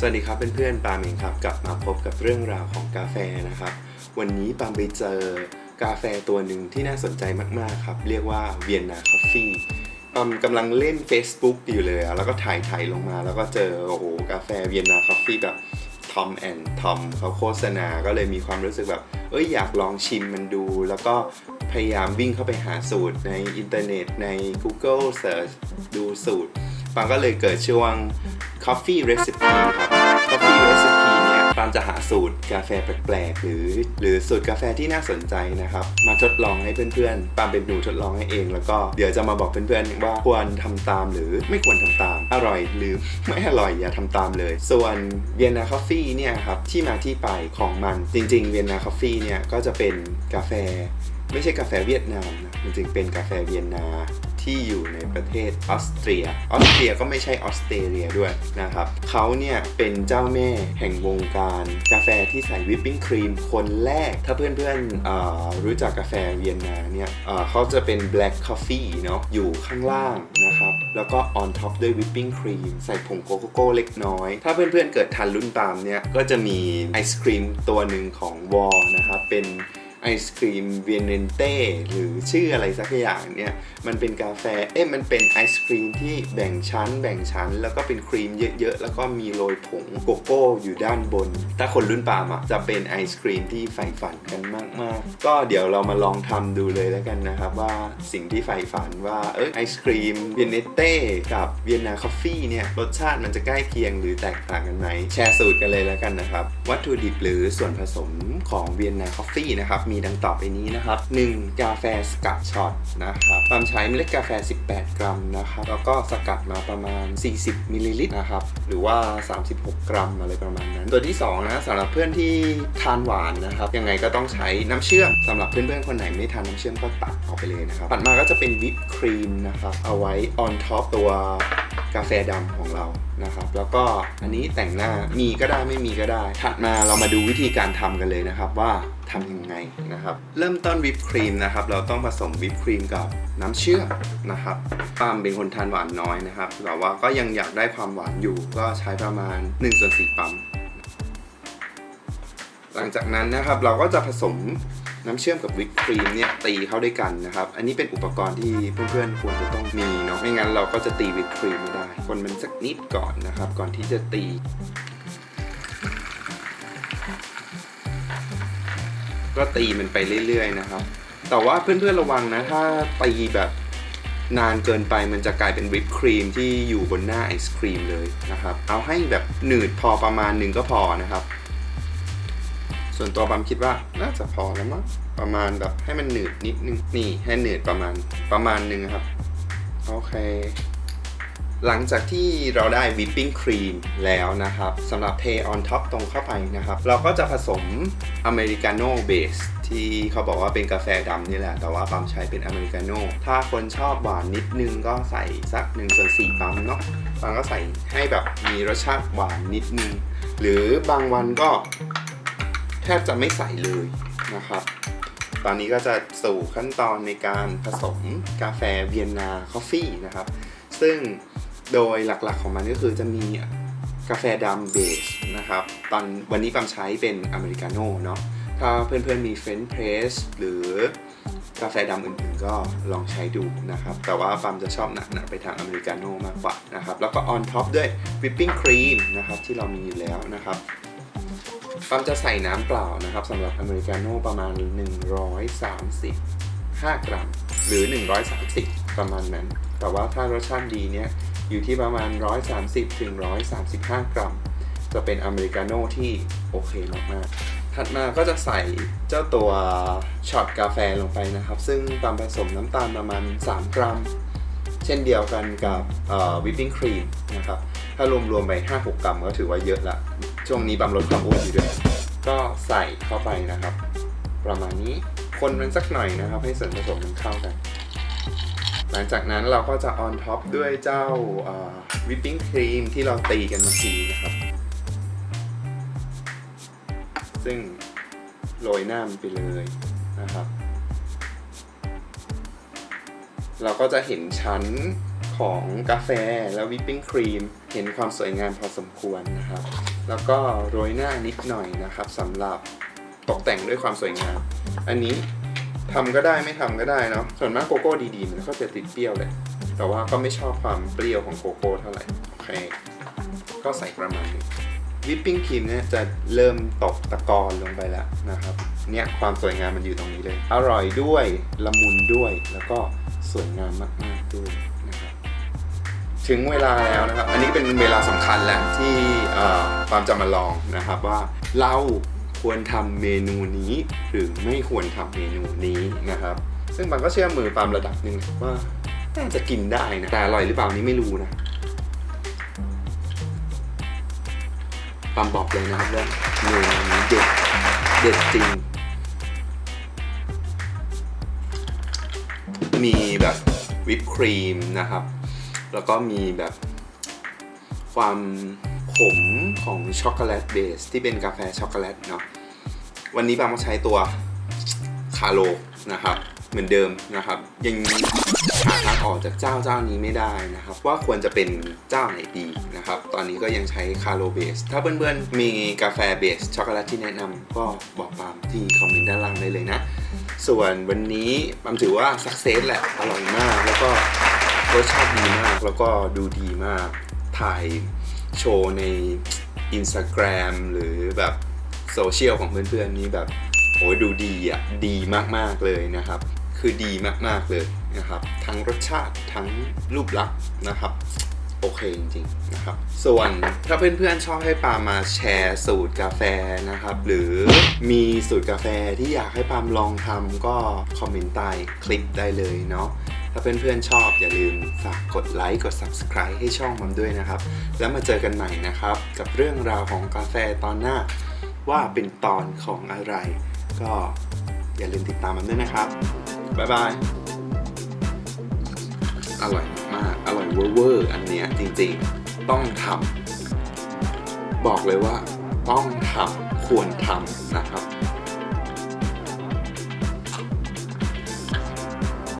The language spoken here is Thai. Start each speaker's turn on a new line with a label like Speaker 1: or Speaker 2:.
Speaker 1: สวัสดีครับเเพื่อนๆปามเองครับกลับมาพบกับเรื่องราวของกาแฟนะครับ วันนี้ปามไปเจอกาแฟตัวหนึ่งที่น่าสนใจมากๆครับ เรียกว่าเวียนนาคอฟฟี่ปามกำลังเล่น Facebook อยู่เลยอะแล้วก็ถ่ายถ่ายลงมา แล้วก็เจอโอ้โหกาแฟเวียนนาคอฟฟี่แบบทอมแอนทอมเขาโฆษณาก็เลยมีความรู้สึกแบบเอ้ยอยากลองชิมมันดู แล้วก็พยายามวิ่งเข้าไปหาสูตรในอินเทอร์เน็ตใน Google Search ดูสูตรปางก็เลยเกิดช่วง Coffee Recipe ครับ ปางจะหาสูตรกาแฟแปลกๆ หรือ หรือสูตรกาแฟที่น่าสนใจนะครับ มาทดลองให้เพื่อนๆ ปางเป็นหนูทดลองให้เอง แล้วก็เดี๋ยวจะมาบอกเพื่อนๆ ว่าควรทำตามหรือไม่ควรทำตาม อร่อยหรือไม่อร่อยอย่าทำตามเลย ส่วนเวียนนาคอฟฟี่เนี่ยครับที่มาที่ไปของมันจริงๆเวียนนาคอฟฟี่เนี่ยก็จะเป็นกาแฟ ไม่ใช่กาแฟเวียดนามนะมันจึงเป็นกาแฟเวียนนา ที่อยู่ในประเทศออสเตรีย ออสเตรียก็ไม่ใช่ออสเตรเลียด้วยนะครับเขาเนี่ยเป็นเจ้าแม่แห่งวงการกาแฟที่ใส่วิปปิ้งครีมคนแรก ถ้าเพื่อนๆเอ่อรู้จักกาแฟเวียนนาเนี่ยเขาจะเป็น black coffee เนาะอยู่ข้างล่างนะครับ แล้วก็ on top ด้วยวิปปิ้งครีมใส่ผงโกโกโก้เล็กน้อย ถ้าเพื่อนๆเกิดทันรุ่นตามเนี่ยก็จะมีไอศครีมตัวหนึ่งของวอลนะครับเป็น ไอศครีมเวียนเนนเต้หรือชื่ออะไรสักอย่างเนี่ยมันเป็นกาแฟเอ๊ะมันเป็นไอศครีมที่แบ่งชั้น แบ่งชั้น แล้วก็เป็นครีมเยอะๆ แล้วก็มีโรยผงโกโก้อยู่ด้านบน ถ้าคนรุ่นปามอะจะเป็นไอศครีมที่ใฝ่ฝันกันมากๆ ก็เดี๋ยวเรามาลองทำดูเลยแล้วกันนะครับว่าสิ่งที่ใฝ่ฝันว่าเอ้ยไอศครีมเวียนเนเต้กับเวียนนาคอฟฟี่เนี่ยรสชาติมันจะใกล้เคียงหรือแตกต่างกันไหมแชร์สูตรกันเลยแล้วกันนะครับวัตถุดิบหรือส่วนผสมของเวียนนาคอฟฟี่นะครับมีดังต่อไปนี้นะครับ 1. กาแฟสกัดช็อตนะครับปามใช้เมล็ดกาแฟ 18 กรัมนะครับ แล้วก็สกัดมาประมาณ 40มิลลิลิตรนะครับ หรือว่า 36 กรัมอะไรประมาณนั้น ตัวที่2นะสำหรับเพื่อนที่ทานหวานนะครับ ยังไงก็ต้องใช้น้ำเชื่อมสำหรับเพื่อนๆคนไหนไม่ทานน้ำเชื่อมก็ตัดออกไปเลยนะครับ ตัดมาก็จะเป็นวิปครีมนะครับ เอาไว้ on top ตัว กาแฟดำของเรานะครับ แล้วก็อันนี้แต่งหน้ามีก็ได้ไม่มีก็ได้ ถัดมาเรามาดูวิธีการทำกันเลยนะครับว่าทำยังไงนะครับ เริ่มต้นวิปครีมนะครับ เราต้องผสมวิปครีมกับน้ำเชื่อมนะครับปามเป็นคนทานหวานน้อยนะครับแต่ว่าก็ยังอยากได้ความหวานอยู่ก็ใช้ประมาณ1ส่วน4ปั๊มหลังจากนั้นนะครับเราก็จะผสม น้ำเชื่อมกับวิปครีมเนี่ยตีเข้าด้วยกันนะครับ อันนี้เป็นอุปกรณ์ที่เพื่อนๆควรจะต้องมีเนาะไม่งั้นเราก็จะตีวิปครีมไม่ได้ คนมันสักนิดก่อนนะครับ ก่อนที่จะตีก็ตีมันไปเรื่อยๆนะครับ แต่ว่าเพื่อนๆระวังนะ ถ้าตีแบบนานเกินไปมันจะกลายเป็นวิปครีมที่อยู่บนหน้าไอศครีมเลยนะครับ เอาให้แบบหนืดพอประมาณหนึ่งก็พอนะครับ ส่วนตัวบัมคิดว่าน่าจะพอแล้วมั้งประมาณแบบให้มันหนืดนิดนึงนี่ให้หนืดประมาณประมาณหนึ่งครับ โอเค หลังจากที่เราได้วิปปิ้งครีมแล้วนะครับสำหรับเทออนท็อปตรงเข้าไปนะครับ เราก็จะผสมอเมริกาโน่เบสที่เขาบอกว่าเป็นกาแฟดำนี่แหละ แต่ว่าปั๊มใช้เป็นอเมริกาโน่ ถ้าคนชอบหวานนิดนึงก็ใส่สัก1ส่วน4ปั๊มเนาะปั๊มก็ใส่ให้แบบมีรสชาติหวานนิดนึง หรือบางวันก็ แทบจะไม่ใส่เลยนะครับ ตอนนี้ก็จะสู่ขั้นตอนในการผสมกาแฟเวียนนาคอฟฟี่นะครับ ซึ่งโดยหลักๆของมันก็คือจะมีกาแฟดำเบสนะครับ ตอนวันนี้ปั๊มใช้เป็นอเมริกาโน่เนาะ ถ้าเพื่อนๆมีเฟรนช์เพรสหรือกาแฟดำอื่นๆก็ลองใช้ดูนะครับ แต่ว่าปั๊มจะชอบหนักๆไปทางอเมริกาโน่มากกว่านะครับ แล้วก็ออนท็อปด้วยวิปปิ้งครีมนะครับที่เรามีอยู่แล้วนะครับ ปั๊มจะใส่น้ำเปล่านะครับสำหรับอเมริกาโน่ประมาณ 135 กรัม หรือ 130 ประมาณนั้น แต่ว่าถ้ารสชาติดีเนี่ยอยู่ที่ประมาณ 130ถึง135 กรัม จะเป็นอเมริกาโน่ที่โอเคมากๆ ถัดมาก็จะใส่เจ้าตัวช็อตกาแฟลงไปนะครับ ซึ่งตามผสมน้ำตาลประมาณ 3 กรัม เช่นเดียวกันกับวิปปิ้งครีมนะครับ ถ้ารวมๆไป 5-6 กรัมก็ถือว่าเยอะละ ช่วงนี้บำลดความอ้วนอยู่ด้วย ก็ใส่เข้าไปนะครับ ประมาณนี้ คนมันสักหน่อยนะครับ ให้ส่วนผสมมันเข้ากัน หลังจากนั้นเราก็จะออนท็อปด้วยเจ้าวิปปิ้งครีมที่เราตีกันเมื่อกี้นะครับ ซึ่งโรยหน้ามันไปเลยนะครับ เราก็จะเห็นชั้น ของกาแฟแล้ววิปปิ้งครีม เห็นความสวยงามพอสมควรนะครับ แล้วก็โรยหน้านิดหน่อยนะครับสำหรับตกแต่งด้วยความสวยงาม อันนี้ทำก็ได้ไม่ทำก็ได้เนาะส่วนมากโกโก้ดีๆ มันก็จะติดเปรี้ยวเลยแต่ว่าก็ไม่ชอบความเปรี้ยวของโกโก้เท่าไหร่โอเคก็ใส่ประมาณนี้วิปปิ้งครีมเนี่ยจะเริ่มตกตะกอนลงไปแล้วนะครับ เนี่ยความสวยงามมันอยู่ตรงนี้เลย อร่อยด้วย ละมุนด้วย แล้วก็สวยงามมากๆด้วย ถึงเวลาแล้วนะครับ อันนี้เป็นเวลาสำคัญแล้วที่ปาล์มจะมาลองนะครับว่าเราควรทำเมนูนี้หรือไม่ควรทำเมนูนี้นะครับ ซึ่งปาล์มก็เชื่อมือปาล์มระดับหนึ่งว่าน่าจะกินได้นะแต่อร่อยหรือเปล่านี่ไม่รู้นะปาล์มบอกเลยนะครับว่าเมนูนี้เด็ดเด็ดจริง มีแบบวิปครีมนะครับ แล้วก็มีแบบความขมของช็อกโกแลตเบสที่เป็นกาแฟช็อกโกแลตเนาะวันนี้บางมาใช้ตัวคาโลนะครับเหมือนเดิมนะครับยังหาทางออกจากเจ้าเจ้านี้ไม่ได้นะครับ ว่าควรจะเป็นเจ้าไหนดีนะครับ ตอนนี้ก็ยังใช้คาโลเบส ถ้าเพื่อนๆ มีกาแฟเบสช็อกโกแลตที่แนะนำก็บอกปามที่คอมเมนต์ด้านล่างได้เลยนะ ส่วนวันนี้ปามถือว่าสักเซสแหละอร่อยมากแล้วก็ รสชาติดีมากแล้วก็ดูดีมาก ถ่ายโชว์ใน Instagram หรือแบบโซเชียลของเพื่อนๆนี้แบบโอ้ยดูดีอะดีมากๆเลยนะครับ คือดีมากๆเลยนะครับ ทั้งรสชาติทั้งรูปลักษณ์นะครับโอเคจริงๆนะครับ ส่วนถ้าเพื่อนๆชอบให้ปามาแชร์สูตรกาแฟนะครับ หรือมีสูตรกาแฟที่อยากให้ปามลองทำก็คอมเมนต์ใต้คลิปได้เลยเนาะ ถ้าเพื่อนๆชอบอย่าลืมฝากกดไลค์กด Subscribe ให้ช่องมันด้วยนะครับ แล้วมาเจอกันใหม่นะครับ กับเรื่องราวของกาแฟตอนหน้า ว่าเป็นตอนของอะไร ก็อย่าลืมติดตามมันด้วยนะครับ บ๊ายบาย อร่อยมาก อร่อยเวอร์อันเนี้ยจริงๆ ต้องทำ บอกเลยว่าต้องทำควรทำนะครับ